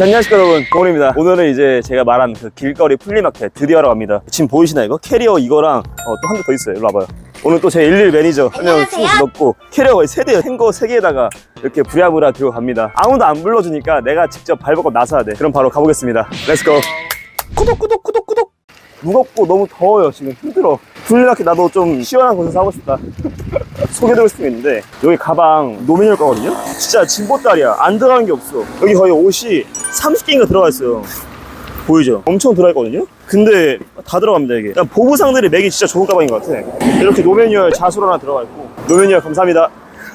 자, 안녕하십니까 여러분. 동훈입니다. 오늘은 이제 제가 말한 그 길거리 플리마켓 드디어 하러 갑니다. 지금 보이시나 이거? 캐리어 이거랑 어, 또한 대 더 있어요. 일로 와봐요. 오늘 또 제 일일 매니저 한명 넣고 캐리어가 세 대, 행거 세 개에다가 이렇게 부랴부랴 들고 갑니다. 아무도 안 불러주니까 내가 직접 발벗고 나서야 돼. 그럼 바로 가보겠습니다. 렛츠고 구독 구독 구독 구독 무겁고 너무 더워요. 지금 힘들어. 플리마켓 나도 좀 시원한 곳에서 하고 싶다. 소개드릴 수 있는데 여기 가방 노민일 거거든요. 진짜 진보딸이야. 안 들어가는 게 없어. 여기 거의 옷이 30개인가 들어가 있어요. 보이죠? 엄청 들어가 있거든요. 근데 다 들어갑니다 이게. 그냥 보부상들이 맥이 진짜 좋은 가방인 것 같아. 이렇게 노매뉴얼 자수로 하나 들어가 있고. 노매뉴얼 감사합니다.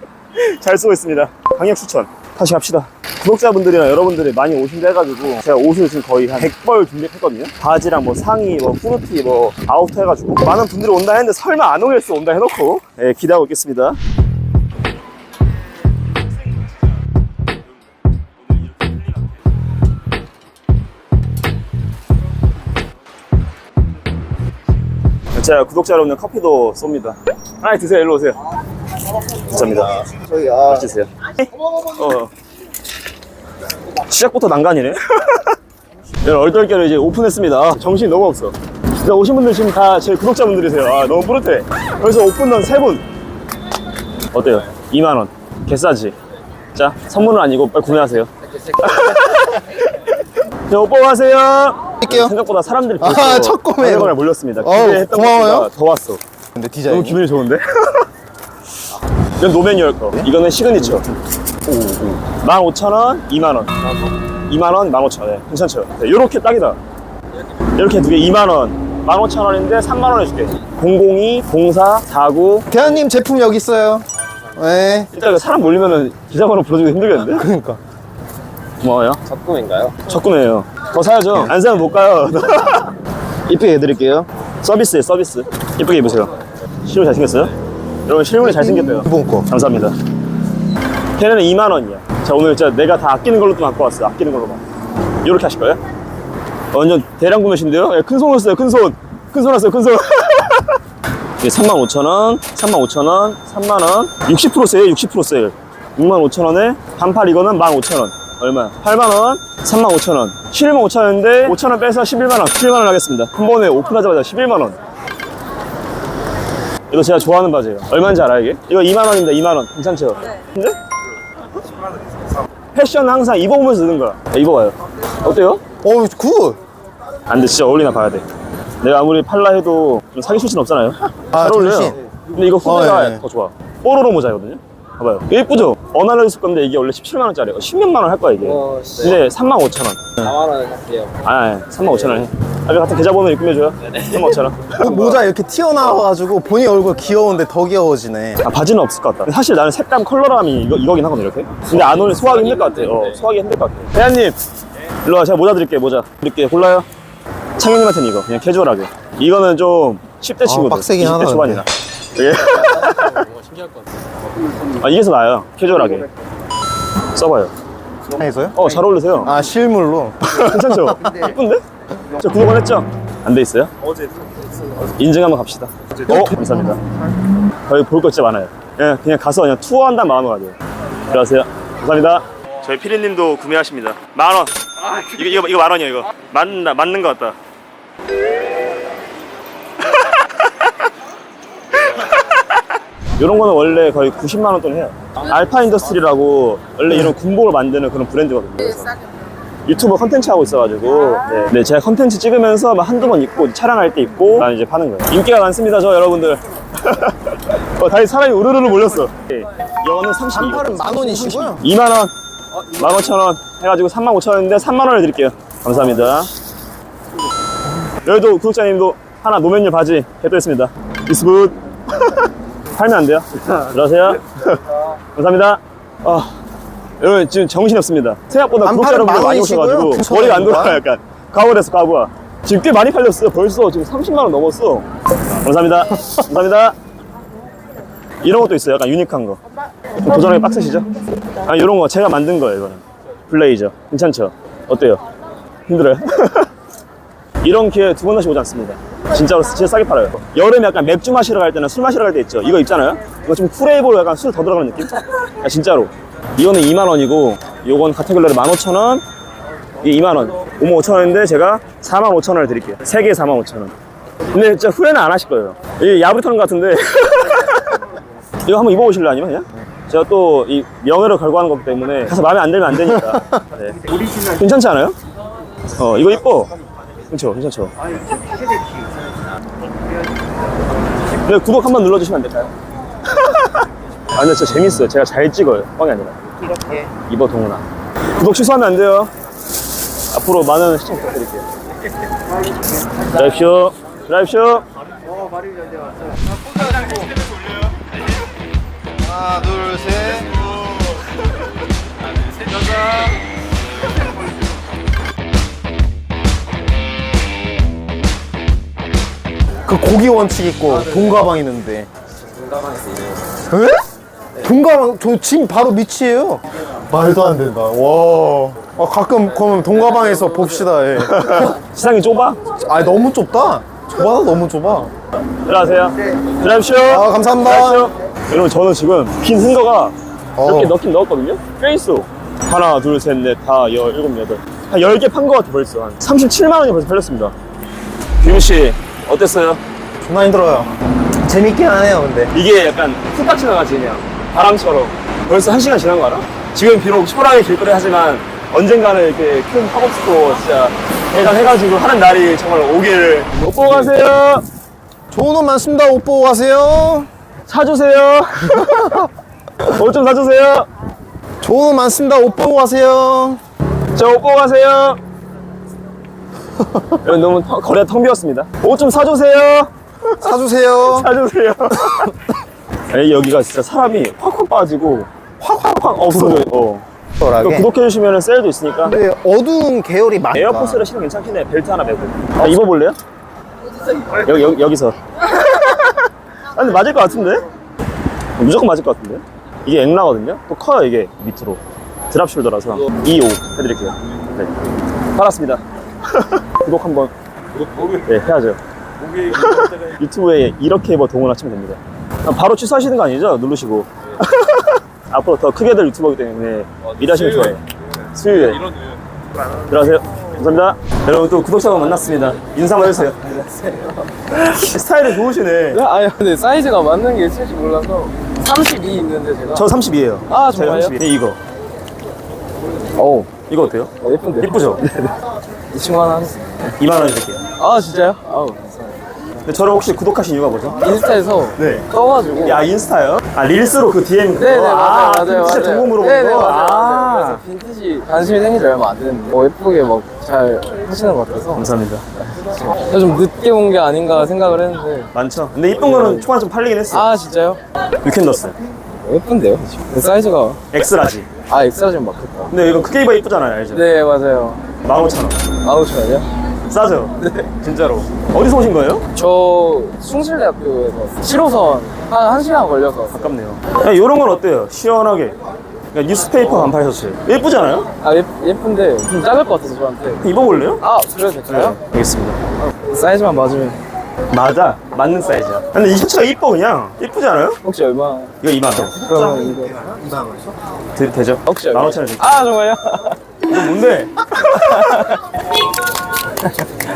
잘 쓰고 있습니다. 강력 추천 다시 갑시다. 구독자분들이나 여러분들이 많이 오신다 해가지고 제가 옷을 지금 거의 한 100벌 준비했거든요. 바지랑 뭐 상의 뭐 후르티 뭐 아웃터 해가지고 많은 분들이 온다 했는데 설마 안 오겠어 온다 해놓고 예, 기대하고 있겠습니다. 제가 구독자 여러분들 커피도 쏩니다. 하나 드세요 일로 오세요 감사합니다 저희 아 드세요 어. 시작부터 난간이네. 여러분, 얼떨결에 이제 오픈했습니다. 아, 정신이 너무 없어. 진짜 오신 분들 지금 다 제 구독자분들이세요. 아, 너무 뿌듯해. 그래서 오픈런 세 분. 어때요? 2만 원. 개싸지? 자, 선물은 아니고 빨리 구매하세요. 자, 옷 보고 가세요. 할게요. 생각보다 사람들이 아, 첫 꿈에. 발걸음에 몰렸습니다. 기대했던 고마워요. 것보다 더 왔어. 근데 너무 디자인 기분이 좋은데? 이건 노매뉴얼 거. 이거는 시그니처. 15,000원, 2만원. 2만원, 15,000원. 네, 괜찮죠? 네, 요렇게 딱이다. 이렇게 두 개 2만원. 15,000원인데 3만원 해줄게. 002, 04, 49. 대한님 제품 여기 있어요 네 일단 이거 사람 몰리면은 기자번호 불러주기 힘들겠는데? 그러니까 고마워요. 첫 꿈인가요? 첫 구매예요. 더 사야죠. 안 사면 못 가요. 이쁘게 해드릴게요. 서비스에 서비스. 이쁘게 입으세요. 실물 잘생겼어요? 여러분 실물이 잘생겼대요. 이번 거 감사합니다. 걔네는 2만 원이야. 자 오늘 진짜 내가 다 아끼는 걸로 또 갖고 왔어. 아끼는 걸로만. 이렇게 하실 거예요? 완전 대량 구매신데요? 예, 큰 손으로 써요. 큰 손. 큰손 왔어요. 큰 손. 이게 35,000원, 35,000원, 3만원, 60% 세일, 60% 세일. 65,000원에 반팔 이거는 15,000원. 얼마? 8만원, 35,000원. 115,000원인데 5,000원 빼서 11만원, 11만원 하겠습니다. 한 번에 오픈하자마자 11만원. 이거 제가 좋아하는 바지예요. 얼마인지 알아요, 이게? 이거 2만원입니다, 2만원. 괜찮죠? 근데? 패션은 항상 입어보면서 드는 거야. 야, 입어봐요. 어때요? 어굿 안 돼, 진짜 어울리나 봐야 돼. 내가 아무리 팔라 해도 좀 사기 수준 없잖아요? 아, 잘 어울려요. 정신. 근데 이거 후드가 어, 예, 예. 더 좋아. 뽀로로 모자거든요? 봐봐요. 이거 예쁘죠? 어나를 있을 건데 이게 원래 17만원짜리예요. 10몇만 원 할 거야, 이게. 어, 씨. 근데 3만 5천원. 4만 원 할게요. 아, 3만 5천원 해. 아, 같은 계좌번호 입금해줘요. 3만 5천원. 그 모자 이렇게 튀어나와가지고 본인 얼굴 귀여운데 더 귀여워지네 아, 바지는 없을 것 같다. 사실 나는 색감, 컬러감이 이거, 이거긴 하거든, 이렇게. 근데 안 어울려, 소화하기 힘들 것 같아. 어, 소화하기 힘들 것 같아. 대한님! 일로 와, 제가 모자 드릴게요, 모자. 드릴게요. 골라요. 창현님한테는 이거, 그냥 캐주얼하게. 이거는 좀 10대 친구들. 빡세긴 20대 하다, 초반이나. 예. 아, 이게 더 나아요. 캐주얼하게. 써봐요. 해서요? 어, 잘 어울리세요. 아 실물로 괜찮죠? 이쁜데? 저 구독은 했죠? 안 돼 있어요? 어제 인증 한번 갑시다. 어? 감사합니다. 거의 볼거 진짜 많아요. 예, 그냥 가서 그냥 투어한다는 마음으로 가세요. 들어가세요. 감사합니다. 저희 피디님도 구매하십니다. 만 원. 이거, 이거, 이거 만 원이야, 이거. 맞는다, 맞는 것 같다. 이런 거는 원래 거의 90만 원 돈 해요. 알파 인더스트리라고 원래 이런 군복을 만드는 그런 브랜드거든요. 그래서 유튜브 컨텐츠 하고 있어가지고. 네, 네, 제가 컨텐츠 찍으면서 막 한두 번 입고 촬영할 때 입고 난 이제 파는 거예요. 인기가 많습니다 저 여러분들. 어, 다시 사람이 우르르르 몰렸어. 네, 이거는 32 반팔은 만 원이시고요? 2만 원. 15,000원. 해가지고 35,000원인데 3만원에 드릴게요. 감사합니다. 여기도 구독자님도 하나 노면류 바지 개또했습니다. 이스굿 팔면 안 돼요? 들어가세요? 감사합니다. 아, 여러분 지금 정신이 없습니다. 생각보다 구독자 여러분들 많이 만 원이시고요. 오셔가지고 그 머리가 안? 돌아요 약간. 가오됐어 가오야 지금 꽤 많이 팔렸어요. 벌써 지금 30만 원 넘었어. 감사합니다. 감사합니다. 이런 것도 있어요. 약간 유니크한 거. 좀 도전하기 빡세시죠? 아 이런 거 제가 만든 거예요 이거는. 블레이저. 괜찮죠? 어때요? 힘들어요? 이런 기회 두 번 다시 오지 않습니다 진짜로 진짜 싸게 팔아요. 여름에 약간 맥주 마시러 갈 때나 술 마시러 갈 때 있죠. 이거 있잖아요? 이거 좀 쿨해 보로 약간 술 더 들어가는 느낌? 아 진짜로. 이거는 2만원이고 요건 카테고리로 15,000원. 이게 2만원. 5만 5천원인데 제가 4만 5천원을 드릴게요. 3개에 4만 5천원. 근데 진짜 후회는 안 하실 거예요. 이게 것 같은데. 이거 한번 입어보실래요? 아니면 그냥? 제가 또 이 명예를 걸고 하는 거기 때문에 가서 마음에 안 들면 안 되니까. 네. 괜찮지 않아요? 어 이거 이뻐. 그렇죠 괜찮죠 네 구독 한 번 눌러주시면 안 될까요? 아 근데 진짜 재밌어요. 제가 잘 찍어요. 뻥이 아니라. 이렇게. 이버 동훈아. 구독 취소하면 안 돼요. 앞으로 많은 시청 부탁드릴게요. 드라이브쇼. 드라이브쇼. 하나 둘 셋. 그 고기 원칙 있고 돈가방 있는데. 동가방에서 일해요. 에? 돈가방 저 지금 바로 밑이에요. 말도 안 된다. 와. 아, 가끔 그러면 돈가방에서 봅시다. 예. 시상이 좁아? 아 너무 좁다. 좁아서 너무 좁아. 들어가세요 드라이브쇼 아 감사합니다. 여러분 저는 지금 긴 쓴거가 어. 몇개 넣긴 넣었거든요 꽤 있어 하나 둘 셋 넷 다 열, 일곱 여덟 한 10개 판거 같아 벌써 한 37만 원이 벌써 팔렸습니다 규민 씨 어땠어요? 존나 힘들어요. 재밌긴 하네요 근데. 이게 약간 훅딱 지나가지 그냥 바람처럼 벌써 한 시간 지난 거 알아? 지금 비록 초라하게 길거리 하지만 언젠가는 이렇게 큰 팝업스토어 진짜 대단해가지고 하는 날이 정말 오기를 못 보고 가세요 좋은 옷 많습니다. 옷 보고 가세요. 사주세요 옷 좀 사주세요 좋은 옷 많습니다. 옷 보고 가세요. 저옷 보고 가세요 여러분 너무 텅- 거리가 텅 비었습니다 옷 좀 사주세요 사주세요. 사주세요 에이, 여기가 진짜 사람이 확확 빠지고 확확확 없어져요 어. 또 덜하게. 구독해주시면 셀도 있으니까 근데 어두운 계열이 많다. 에어포스를 신으면 괜찮긴 해. 벨트 하나 매고. 아, 입어볼래요? 여기, 여기, 여기서. 아, 근데 맞을 것 같은데? 무조건 맞을 것 같은데? 이게 앵라거든요? 또 커요, 이게 밑으로. 드랍 숄더라서. 2호 해드릴게요. 네. 팔았습니다. 구독 한 번. 네, 해야죠. 유튜브에 이렇게 입어 동원 하시면 됩니다. 아, 바로 취소하시는 거 아니죠? 누르시고. 앞으로 더 크게 될 유튜버이기 때문에 일하시면 좋아요. 수요일에. 들어가세요. 감사합니다. 여러분 또 구독자분 만났습니다. 인사 한번 해주세요. 스타일이 좋으시네. 아니 근데 사이즈가 맞는 게 있을지 몰라서 32 있는데 제가. 저 32예요. 아, 정말요? 32. 이거. 오 이거 어때요? 어, 예쁜데. 예쁘죠? 이 친구 하나 하나. 2만 원 드릴게요. 아 진짜요? 아우. 근데 저를 혹시 구독하신 이유가 뭐죠? 인스타에서 네. 떠가지고. 야 인스타요? 아 릴스로 그 DM 그거? 네네 맞아요 아, 맞아요 진짜 맞아요. 동공 물어보는 네네 거? 맞아요, 맞아요. 아. 그래서 빈티지 관심이 생긴 지 얼마 안 됐는데 어, 예쁘게 막 잘 하시는 것 같아서 감사합니다. 제가 좀 늦게 온 게 아닌가 생각을 했는데 많죠? 근데 이쁜 거는 초반 좀 팔리긴 했어. 아 진짜요? 유캔더스. 어, 예쁜데요 지금 사이즈가 엑스라지. 아 엑스라지 맞겠다 근데 이거 크게 입어 이쁘잖아요, 알죠? 네 맞아요 15,000원. 15,000원이요? 싸죠? 네. 진짜로. 어디서 오신 거예요? 저 숭실대학교에서 7호선 한 1시간 걸려서 가깝네요. 야, 이런 건 어때요? 시원하게. 그냥 뉴스페이퍼 반팔 셔츠. 예쁘지 않아요? 아 예, 예쁜데 좀 작을 것 같아서 저한테 입어볼래요? 아 그래도 될까요? 알겠습니다. 사이즈만 맞으면 맞아. 맞는 사이즈야. 근데 이 셔츠가 이뻐, 그냥. 이쁘지 않아요? 혹시 얼마 이거 2만원. 그러면 이거 되, 되죠? 혹시 얼마 15,000원 드릴게요. 아 정말요? 이거 뭔데?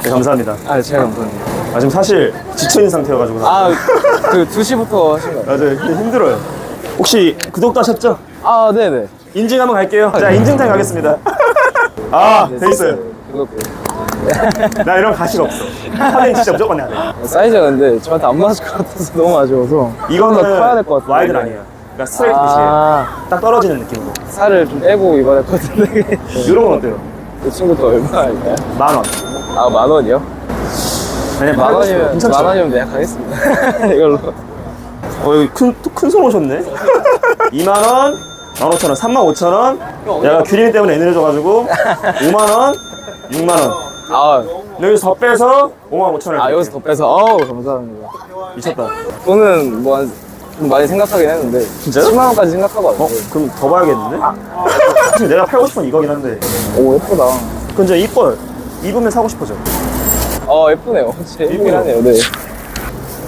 네, 감사합니다. 아 제가 감사합니다 아, 지금 사실 지쳐있는 상태여가지고. 아그 2시부터 하신 거예요? 맞아요. 힘- 힘들어요. 혹시 구독도 하셨죠? 아 네네 인증 한번 갈게요. 자, 인증 타임 가겠습니다. 아, 네, 돼 있어요. 그거 나 이런 가시가 없어. 하긴 진짜 무조건 해야 돼. 사이즈가 근데 저한테 안 맞을 것 같아서 너무 아쉬워서 이거는 더 커야 될 것 같은데 와이드 아니에요. 그러니까 스트레이트 핏이에요. 아 딱 떨어지는 느낌으로. 살을 좀 빼고 입어야 될 것 같은데 이런 건 어때요? 이 친구도 얼마일까요? 만 원. 아 만 원이요? 아니, 만 원이면 괜찮죠? 만 원이면 내가 가겠습니다 이걸로 어, 여기 큰, 또 큰 손 오셨네? 2만원, 15,000원, 35,000원. 내가 규린이 때문에 애늘해져가지고 5만원, 6만원. 아, 여기서 더 빼서 5만 5천원. 아 여기서 더 빼서 어우 감사합니다 미쳤다. 돈은 뭐좀 많이 생각하긴 했는데 진짜요? 10만 원까지 생각하고 어? 왔는데 그럼 더 봐야겠는데? 사실 내가 팔고 싶은 건 이거긴 한데. 오 예쁘다 진짜 이뻐요. 입으면 사고 싶어져. 어 예쁘네요 진짜 예쁘긴 예쁘네요. 하네요 네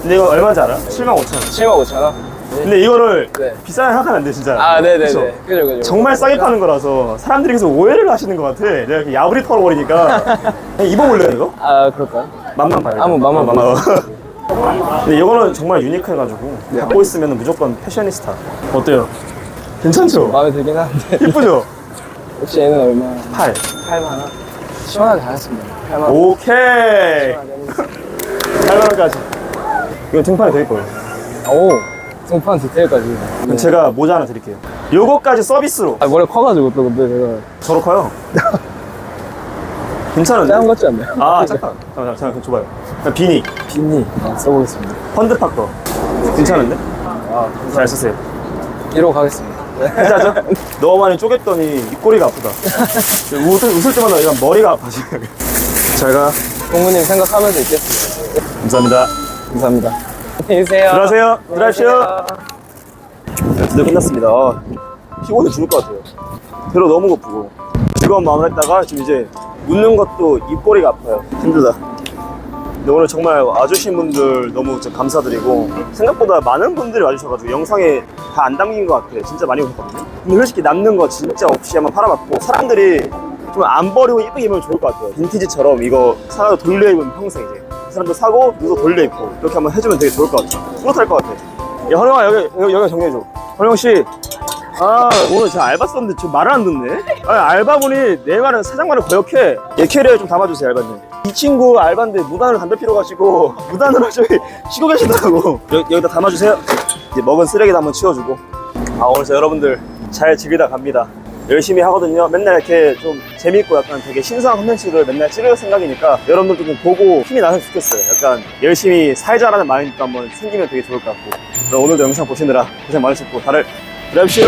근데 이거 얼마인지 알아? 7만 5천 원. 7만 5천 원? 근데 이거를 네. 비싸게 생각하면 안 돼 진짜 아, 네네네. 그쵸? 그죠, 그죠. 정말 싸게 파는 거라서 사람들이 계속 오해를 하시는 것 같아 내가 이렇게 야부리 털어버리니까 그냥 입어볼래요 이거? 아, 그럴까요? 맘만 봐요 한번 맘만 어, 근데 이거는 정말 유니크해가지고 갖고 있으면 무조건 패셔니스타 어때요? 괜찮죠? 마음에 들긴 하는데. 이쁘죠? 혹시 얘는 얼마? 8 8만 원? 시원하게 잘했습니다. 8만 원. 오케이 8만원까지 이거 등판이 될 거예요 오, 등판 디테일까지. 그럼 제가 모자 하나 드릴게요 요거까지 서비스로 아, 머리 커가지고 또 근데 제가 저로 커요 괜찮은데? 짱 같지 않나요? 아 잠깐 잠깐 잠깐 줘봐요 그냥 비니 빈니 아, 써보겠습니다. 펀드파커 괜찮은데? 아, 잘 쓰세요 1호 가겠습니다. 괜찮죠? 너무 많이 쪼갰더니 입꼬리가 아프다 웃을, 웃을 때마다 이런 머리가 아파 지금 잘가 동무님 생각하면서 있겠습니다. 감사합니다 감사합니다. 안녕히 계세요. 들어가세요 들어가십시오 드디어 끝났습니다 아, 피곤해 죽을 것 같아요 배로 너무 고프고 즐거운 마음을 했다가 지금 이제 웃는 것도 입꼬리가 아파요 힘들다 오늘 정말 와주신 분들 너무 감사드리고 생각보다 많은 분들이 와주셔가지고 영상에 다 안 담긴 것 같아요. 진짜 많이 오셨거든요. 근데 솔직히 남는 거 진짜 없이 한번 팔아봤고 사람들이 좀 안 버리고 예쁘게 입으면 좋을 것 같아요. 빈티지처럼 이거 사서 돌려 입으면 평생 이제. 사람도 사고 누구 돌려 입고 이렇게 한번 해주면 되게 좋을 것 같아요. 뿌듯할 것 같아 야 허령아 여기 여기, 여기 정리해줘. 허령씨. 아 오늘 제가 알바 썼는데 지금 말을 안 듣네. 아, 알바분이 내 말은 사장 말을 거역해. 얘 캐리어에 좀 담아주세요 알바님 이 친구 알바인데 무단으로 담배 피러 가시고 무단으로 저기 쉬고 계시더라고. 여기, 여기다 담아주세요. 이제 먹은 쓰레기도 한번 치워주고. 아 오늘 저 여러분들 잘 즐기다 갑니다. 열심히 하거든요. 맨날 이렇게 좀 재밌고 약간 되게 신선한 콘텐츠를 맨날 찍을 생각이니까 여러분들도 좀 보고 힘이 나서 좋겠어요. 약간 열심히 살자라는 마인드도 한번 생기면 되게 좋을 것 같고. 그럼 오늘도 영상 보시느라 고생 많으셨고 다들 드랍쇼 짜